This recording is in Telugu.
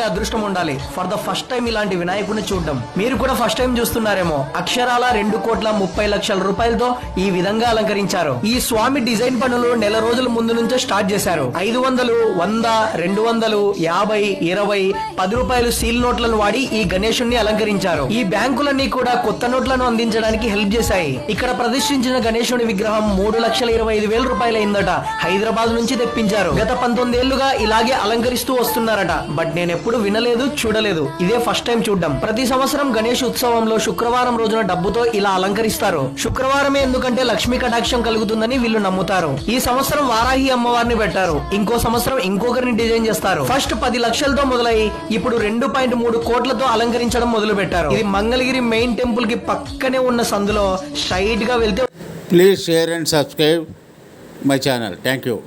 అదృష్టం ఉండాలి. ఫర్ ద ఫస్ట్ టైం ఇలాంటి వినాయకుడిని చూడడం. మీరు కూడా ఫస్ట్ టైం చూస్తున్నారేమో. అక్షరాల రెండు కోట్ల ముప్పై లక్షల రూపాయలతో ఈ విధంగా అలంకరించారు. ఈ స్వామి డిజైన్ పనులు నెల రోజుల ముందు నుంచే స్టార్ట్ చేశారు. ఐదు వందలు వంద రెండు వందలు యాభై ఇరవై పది రూపాయలు సీల్ నోట్లను వాడి ఈ గణేశుణ్ణి అలంకరించారు. ఈ బ్యాంకులన్నీ కూడా కొత్త నోట్లను అందించడానికి హెల్ప్ చేశాయి. ఇక్కడ ప్రతిష్ఠించిన గణేశుని విగ్రహం మూడు లక్షల ఇరవై ఐదు వేల రూపాయలైందట. హైదరాబాద్ నుంచి తెప్పించారు. గత పంతొమ్మిదేళ్ళుగా ఇలాగే అలంకరిస్తూ వస్తున్నారట. బట్ నేను ఎప్పుడు వినలేదు చూడలేదు. ఇదే ఫస్ట్ టైం చూడడం. ప్రతి సంవత్సరం గణేష్ ఉత్సవంలో శుక్రవారం రోజున డబ్బుతో ఇలా అలంకరిస్తారు. శుక్రవారమే ఎందుకంటే లక్ష్మీ కటాక్షం కలుగుతుందని వీళ్ళు నమ్ముతారు. ఈ సంవత్సరం వారాహి అమ్మవారిని పెట్టారు. ఇంకో సంవత్సరం ఇంకొకరిని డిజైన్ చేస్తారు. ఫస్ట్ పది లక్షలతో మొదలై ఇప్పుడు రెండు పాయింట్ మూడు కోట్లతో అలంకరించడం మొదలు పెట్టారు ఇది మంగళగిరి మెయిన్ టెంపుల్కి పక్కనే ఉన్న సందులో స్ట్రైట్గా వెళ్తే please share and subscribe my channel thank you